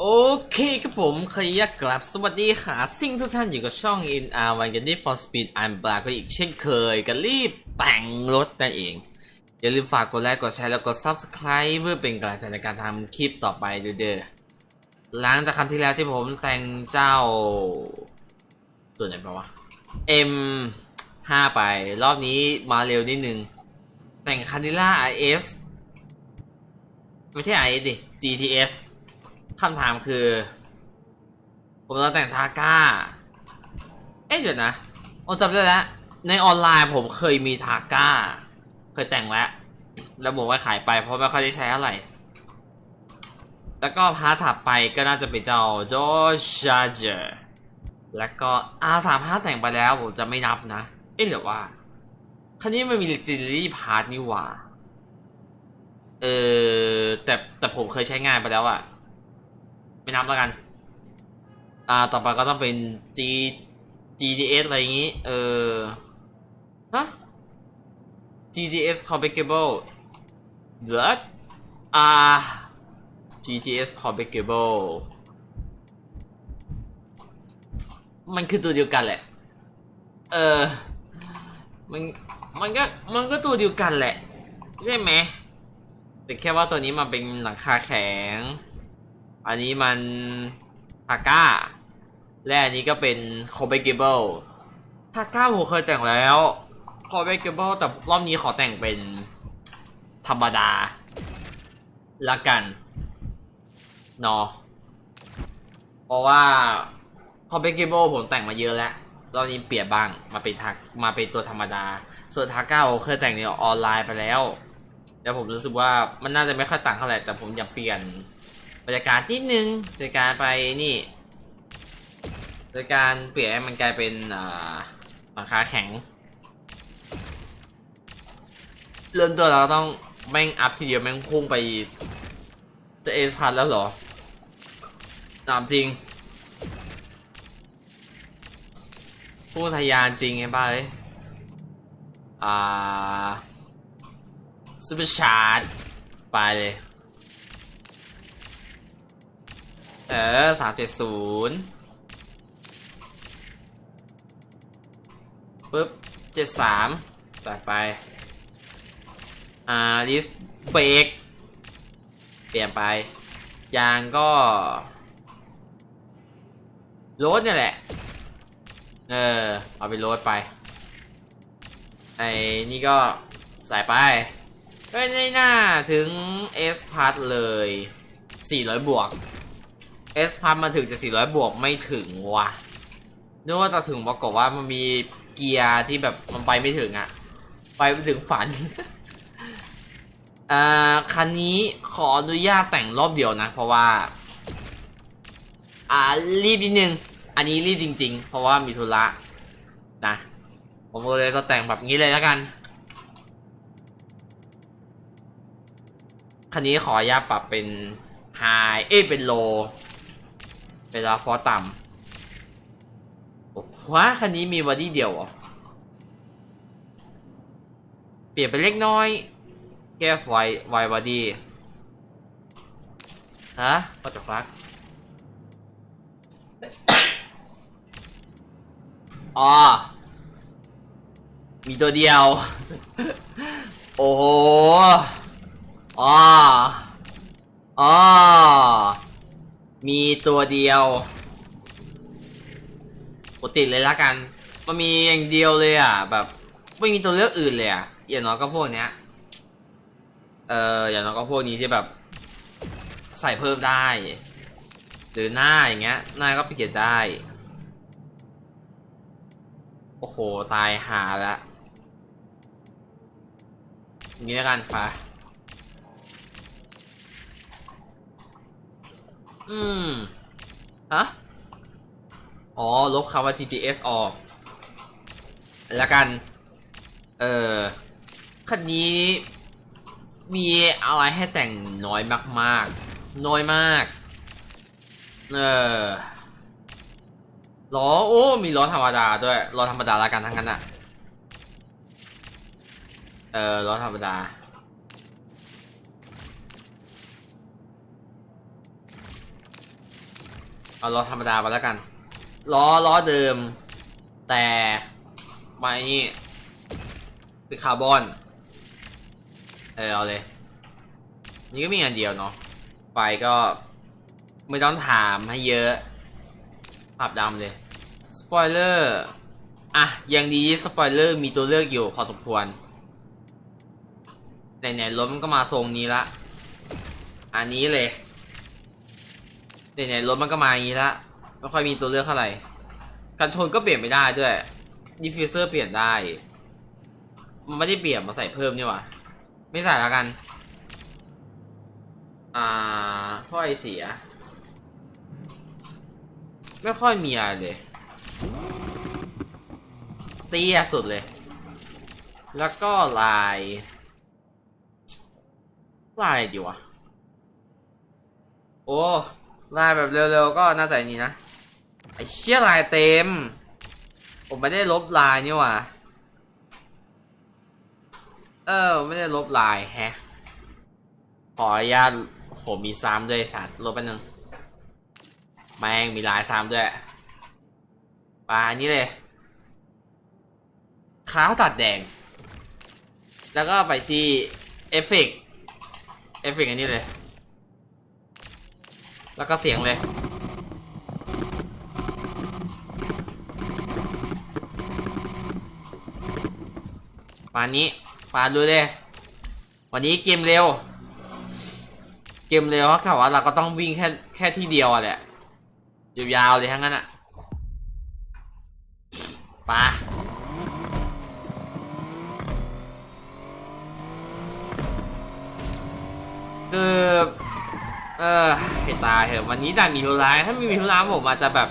โอเคครับผมขยะกลับสวัสดีค่ะสิ่งทุกท่านอยู่กับช่อง NR วันกันที่ For Speed I'm Black ก็อีกเช่นเคยกันรีบแต่งรถนั่นเอง อย่าลืมฝากกดไลค์กดแชร์แล้วกด Subscribe เพื่อเป็นกำลังใจในการทำคลิปต่อไปเด้อหลังจากครั้งที่แล้วที่ผมแต่งเจ้า ตัวไหนไปวะ M 5ไป รอบนี้มาเร็วนิดนึง แต่งคันดิล่า RS ไม่ใช่ RS ดิ GTS คำถามคือ ผมต้องแต่งทาก้า เอ๊ะเดี๋ยวนะผมจำได้แล้ว ในออนไลน์ผมเคยมีทาก้า เคยแต่งแล้วแล้วบอกว่าขายไปเพราะไม่ค่อยได้ใช้อะไร แล้วก็พาร์ทถัดไปก็น่าจะเป็นเจ้า Dodge Charger แล้วก็ R35 แต่งไปแล้วผมจะไม่นับนะ เอ๊ะหรือว่าคันนี้มันมี Legendary Part นี่หว่า เออแต่แต่ผมเคยใช้งานไปแล้วอะ ไม่นับแล้วกัน อ่า ต่อไปก็ต้องเป็น G GDS อะไรอย่างงี้ เออ ฮะ GTS compatible เหลืออ่า GTS compatible มันคือตัวเดียวกันแหละ เออ มัน มันก็ มันก็ตัวเดียวกันแหละ ใช่ไหม แต่แค่ว่าตัวนี้มันเป็นหลังคาแข็ง อันนี้มันทาก้า และอันนี้ก็เป็น c o b a g a b l e ทาก้าผมเคยแต่งแล้ว c o b a g a b l e แต่รอบนี้ขอแต่งเป็นธรรมดาละกันเนาะเพราะว่า c o b a g a b l e ผมแต่งมาเยอะแล้วรอบนี้เปลี่ยนบ้างมาเป็นทักมาเป็นตัวธรรมดา ส่วนทาก้าผมเคยแต่งในออนไลน์ไปแล้ว แต่ผมรู้สึกว่ามันน่าจะไม่ค่อยต่างเท่าไหร่แต่ผมอยากเปลี่ยน บรรยากาศนิดนึงโดยการไปนี่ โดยการเปลี่ยนให้มันกลายเป็นอ่าหลังคาแข็ง เริ่มตัวเราต้องแม่งอัพทีเดียวแม่งพุ่งไปจะเอสพันแล้วเหรอตามจริงพุ่งทะยานจริงไงบ้าเอ้ยอ่าซูเปอร์ชาร์จไปเลย เออสามเจ็ดศูนย์ปึ๊บเจ็ดสามจัดไป อ่าดิสเบรกเปลี่ยนไป ยางก็โรดเนี่ยแหละ เออ เอาไปโรดไป ไอ้นี่ก็ใส่ไปไม่ได้น่าถึง S พัทเลย 400 บวก S พัทมาถึงจะ400บวกไม่ถึงว่ะนึกว่าจะถึงบอกว่ามันมีเกียร์ที่แบบมันไปไม่ถึงอะไปไม่ถึงฝันอ่าคันนี้ขออนุญาตแต่งรอบเดียวนะ เพราะว่า อ่ารีบนิดนึง อันนี้รีบจริง ๆ เพราะว่ามีธุระนะ ผมก็เลยต้องแต่งแบบนี้เลยแล้วกันคันนี้ขออนุญาตปรับเป็นไฮเอ้เป็นโล เวลาฟอต่ำว้าคันนี้มีบอดี้เดียวเหรอ เปลี่ยนไปเล็กน้อย แก้ไวไวบอดี้ ฮะก็จะฟักอ๋อ มีตัวเดียว โอ้โหอ๋ออ๋อ มีตัวเดียวปกติเลยละกัน มันมีอย่างเดียวเลยอะ แบบไม่มีตัวเลือกอื่นเลยอะอย่างน้อยก็พวกเนี้ย เอออย่างน้อยก็พวกนี้ที่แบบ ใส่เพิ่มได้ หรือหน้าอย่างเงี้ย หน้าก็เปลี่ยนได้ โอ้โห ตายหาล้วอย่างนี้แล้วกันไป อืม ฮะ อ๋อ ลบคำว่า GTS ออก แล้วกัน เออคันนี้มีอะไรให้แต่งน้อยมากๆ น้อยมาก เออล้อโอ้ มีล้อธรรมดาด้วยล้อธรรมดาละกันทั้งนั้นอะเออล้อธรรมดา เอาล้อธรรมดาไปแล้วกัน ล้อล้อเดิม แต่มาไอ้นี่เป็นคาร์บอน เออเอาเลย นี่ก็มีอันเดียวเนาะไฟก็ไม่ต้องถามให้เยอะภาพดำเลย สปอยเลอร์ อะ ยังดีสปอยเลอร์มีตัวเลือกอยู่พอสมควร ไหนๆรถมันก็มาทรงนี้ละ อันนี้เลย ไหนๆรถมันก็มาอย่างนี้ละไม่ค่อยมีตัวเลือกเท่าไหร่กันชนก็เปลี่ยนไม่ได้ด้วยดิฟฟิวเซอร์เปลี่ยนได้ มันไม่ได้เปลี่ยนมาใส่เพิ่มนี่หว่าไม่ใส่แล้วกัน อ่าถ้อยเสีย ไม่ค่อยมีอะไรเลยเตี้ยสุดเลย แล้วก็ลาย ลายดีวะ โอ้ ลายแบบเร็วๆก็น่าจะนี้นะไอเชี่ยลายเต็ม ผมไม่ได้ลบลายนี่หว่าเออไม่ได้ลบลายแฮะขออนุญาตโหมีซ้ำด้วยสัตว์ลบไปหนึ่งแม่งมีลายซ้ำด้วยปลาอันนี้เลยขาวตัดแดง แล้วก็ไปที่เอฟเฟกเอฟเฟกอันนี้เลย แล้วก็เสียงเลย ป่านนี้ป่านดูเลย วันนี้เกมเร็ว เกมเร็วเพราะเขาว่าเราก็ต้องวิ่งแค่แค่ที่เดียวอะแหละยาวๆเลยทั้งนั้นอะไปะคือ ออให้ตายเถอะวันนี้ดันมีธุระถ้าม่มีธุระผมอาจจะแบบ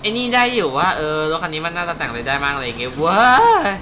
ไอ้นี่ได้อยู่ว่าเออรถคันนี้มันน่าจะแต่งอะไรได้มากอะไรอย่างเงี้ยว้ย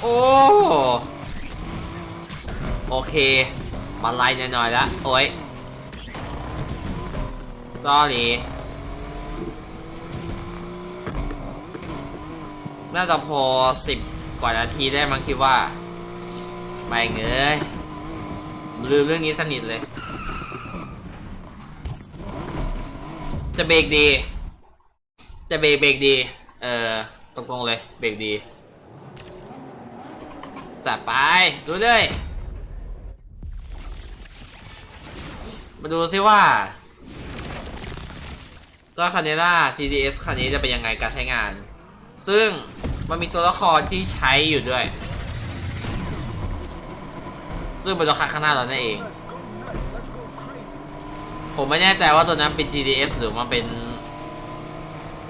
โอ้โอเคมาไล่หน่อยๆล้วโอ้ย sorry น่าจะพอสิบกว่านาทีได้มั้งคิดว่า ไม่เงยลืมเรื่องนี้สนิทเลย จะเบรกดี จะเบรกเบรกดี เออตรงๆเลย เบรกดี จัดไป ดูเลย มาดูซิว่าเจ้าคาเนล่า GDS คันนี้จะเป็นยังไงการใช้งาน ซึ่งมันมีตัวละครที่ใช้อยู่ด้วย ซึ่งเป็นตัวคันข้างหน้าเรานั่นเอง ผมไม่แน่ใจว่าตัวนั้นเป็น GDS หรือมันเป็น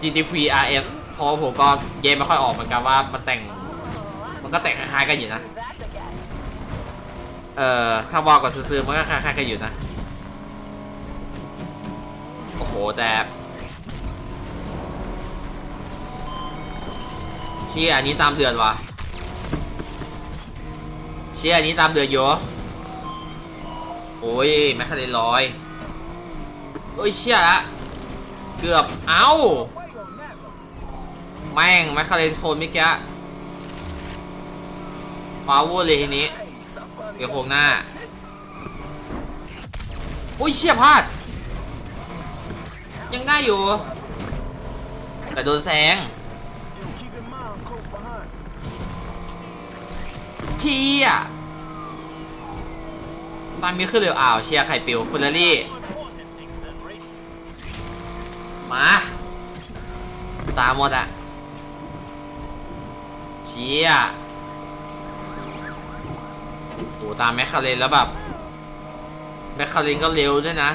GT3 RS เพราะว่าผมก็เยไม่ค่อยออกเหมือนกันว่ามันแต่ง มันก็แต่งคล้ายๆกันอยู่นะ เอ่อ ถ้าวอลกับซื้อๆมันก็คล้ายๆกันอยู่นะ โอ้โห แต่เชียอันนี้ตามเดือนว่ะ เชียอันนี้ตามเดือนเยโอ้ยแมคคาเรนลอยโอ้ยเชียละเกือบเอ้าแม่งแมคคาเรนชนเมื่อกี้ฟาวเวอร์เลยทีนี้เดี๋ยวโค้งหน้าอุ้ยเชี่ยพลาด ยังได้อยู่ แต่โดนแซง ชียตามมีขึ้นเร็วอ้าวเชียร์ไข่ปิวฟูลลารี่ มา ตามหมดอะเชียร์โหตามแมคคาเรนแล้วแบบแมคคาเรนก็เร็วด้วยนะ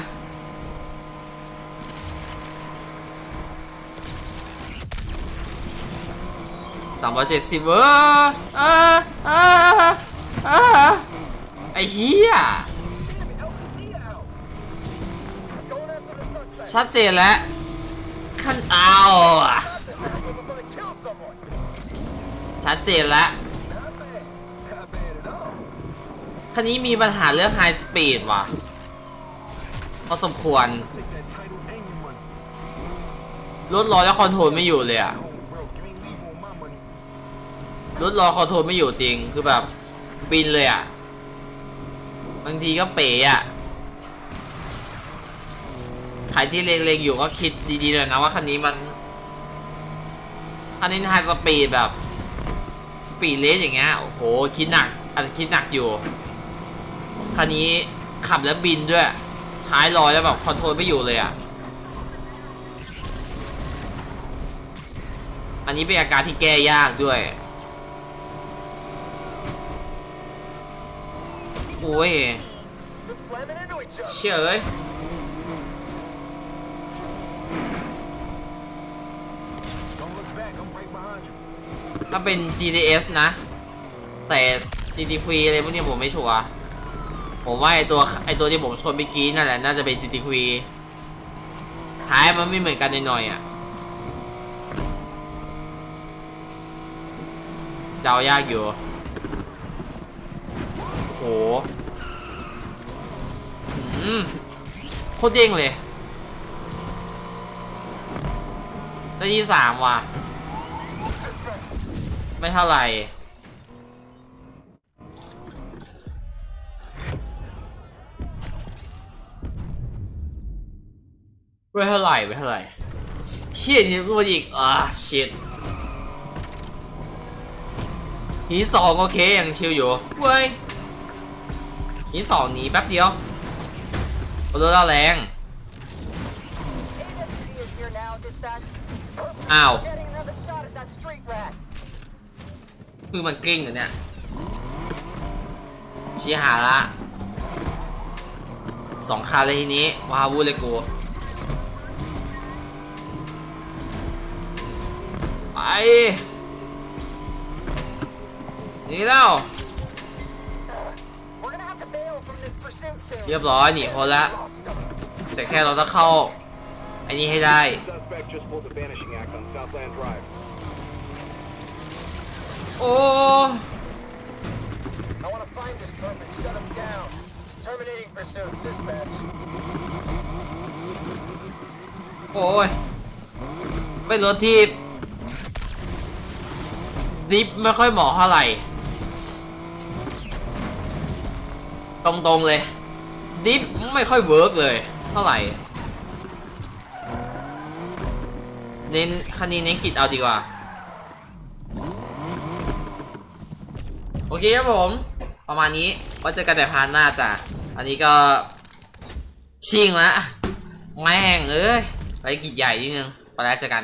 สามร้อยเจ็ดสิบเออเออเออเออไอ้เหี้ยชัดเจนแล้วขั้นเอาชัดเจนแล้วคันนี้มีปัญหาเรื่อง High Speed ว่ะพอสมควร รถร้อยแล้วคอนโทรลไม่อยู่เลยอะ รถรอคอนโทรลไม่อยู่จริงคือแบบปินเลยอะ บางทีก็เป๋อะใครที่เล็งๆอยู่ก็คิดดีๆเลยนะว่าคันนี้มันคันนี้ไฮสปีดแบบสปีดเลสอย่างเงี้ยโอ้โหคิดหนักอาจจะคิดหนักอยู่คันนี้ขับแล้วบินด้วยท้ายลอยแล้วแบบคอนโทรลไม่อยู่เลยอะอันนี้เป็นอาการที่แก้ยากด้วย โอ้ยเชื่อเอ้ยถ้าเป็น GTS นะ แต่ GT3 อะไรพวกนี้ผมไม่ชัวร์ผมว่าไอตัวไอตัวที่ผมชนเมื่อกี้นั่นแหละน่าจะเป็น GT3 ท้ายมันไม่เหมือนกันหน่อยๆอะเดายากอยู่โอ้โห อืมโคตรเด้งเลยได้ที่สามว่ะ ไม่เท่าไหร่ไม่เท่าไหร่ไม่เท่าไหร่เชี่ยนี่รูดอีกอ่าชิตหีสองโอเคยังชิลอยู่เว้ยหีสองหนีแป๊บเดียว โดนแรง อ้าวคือมันกลิ้งเหรอเนี่ยชี้หาละสองคาเลยทีนี้ว้าวุ่นเลยกู ไป นี่แล้ว เรียบร้อยหนีพ้นละแต่แค่เราต้องเข้าไอ้นี่ให้ได้ Suspect just pulled the vanishing act on Southland Drive. โอ้ I want to find this pump and shut him down. Terminating pursuit, dispatch. โอ้ยเป็นรถที่ดิฟไม่ค่อยเหมาะเท่าไหร่ ตรงๆเลย ดิฟไม่ค่อยเวิร์กเลย เท่าไหร่ เน้นคันนี้เน้นกิจเอาดีกว่า โอเคครับผม ประมาณนี้ว้เจอกันแต่พาร์ทหน้าจ้ะ อันนี้ก็ชิงละแม่งเอ้ยไปกิจใหญ่นิดนึงไปแล้วเจอกัน